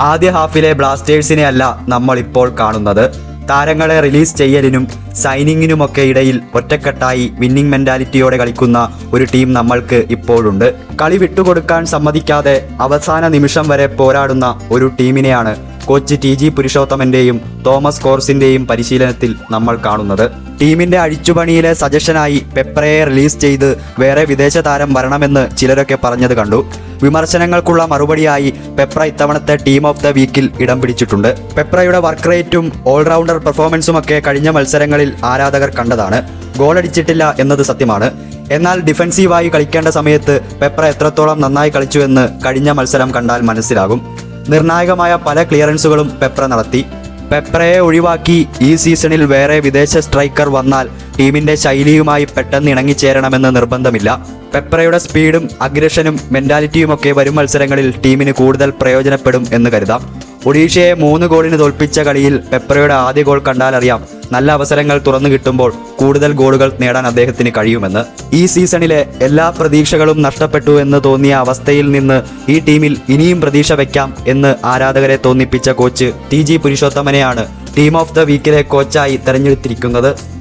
ആദ്യ ഹാഫിലെ ബ്ലാസ്റ്റേഴ്സിനെ അല്ല നമ്മൾ ഇപ്പോൾ കാണുന്നത്. താരങ്ങളെ റിലീസ് ചെയ്യലിനും സൈനിങ്ങിനുമൊക്കെ ഇടയിൽ ഒറ്റക്കെട്ടായി വിന്നിംഗ് മെന്റാലിറ്റിയോടെ കളിക്കുന്ന ഒരു ടീം നമ്മൾക്ക് ഇപ്പോഴുണ്ട്. കളി വിട്ടുകൊടുക്കാൻ സമ്മതിക്കാതെ അവസാന നിമിഷം വരെ പോരാടുന്ന ഒരു ടീമിനെയാണ് കോച്ച് ടി ജി പുരുഷോത്തമന്റെയും തോമസ് കോർസിന്റെയും പരിശീലനത്തിൽ നമ്മൾ കാണുന്നത്. ടീമിന്റെ അഴിച്ചുപണിയിലെ സജഷനായി പെപ്രയെ റിലീസ് ചെയ്ത് വേറെ വിദേശ താരം വരണമെന്ന് ചിലരൊക്കെ പറഞ്ഞത് കണ്ടു. വിമർശനങ്ങൾക്കുള്ള മറുപടിയായി പെപ്ര ഇത്തവണത്തെ ടീം ഓഫ് ദ വീക്കിൽ ഇടം പിടിച്ചിട്ടുണ്ട്. പെപ്രയുടെ വർക്ക് റേറ്റും ഓൾറൗണ്ടർ പെർഫോമൻസുമൊക്കെ കഴിഞ്ഞ മത്സരങ്ങളിൽ ആരാധകർ കണ്ടതാണ്. ഗോളടിച്ചിട്ടില്ല എന്നത് സത്യമാണ്. എന്നാൽ ഡിഫൻസീവായി കളിക്കേണ്ട സമയത്ത് പെപ്ര എത്രത്തോളം നന്നായി കളിച്ചുവെന്ന് കഴിഞ്ഞ മത്സരം കണ്ടാൽ മനസ്സിലാകും. നിർണായകമായ പല ക്ലിയറൻസുകളും പെപ്ര നടത്തി. പെപ്രയെ ഒഴിവാക്കി ഈ സീസണിൽ വേറെ വിദേശ സ്ട്രൈക്കർ വന്നാൽ ടീമിന്റെ ശൈലിയുമായി പെട്ടെന്ന് ഇണങ്ങിച്ചേരണമെന്ന് നിർബന്ധമില്ല. പെപ്രയുടെ സ്പീഡും അഗ്രഷനും മെന്റാലിറ്റിയുമൊക്കെ വരും മത്സരങ്ങളിൽ ടീമിന് കൂടുതൽ പ്രയോജനപ്പെടും എന്ന് കരുതാം. ഒഡീഷയെ മൂന്ന് ഗോളിന് തോൽപ്പിച്ച കളിയിൽ പെപ്രയുടെ ആദ്യ ഗോൾ കണ്ടാൽ അറിയാം നല്ല അവസരങ്ങൾ തുറന്നു കിട്ടുമ്പോൾ കൂടുതൽ ഗോളുകൾ നേടാൻ അദ്ദേഹത്തിന് കഴിയുമെന്ന്. ഈ സീസണിലെ എല്ലാ പ്രതീക്ഷകളും നഷ്ടപ്പെട്ടു എന്ന് തോന്നിയ അവസ്ഥയിൽ നിന്ന് ഈ ടീമിൽ ഇനിയും പ്രതീക്ഷ വെക്കാം എന്ന് ആരാധകരെ തോന്നിപ്പിച്ച കോച്ച് ടി ജി പുരുഷോത്തമനെയാണ് ടീം ഓഫ് ദ വീക്കിലെ കോച്ചായി തെരഞ്ഞെടുത്തിരിക്കുന്നത്.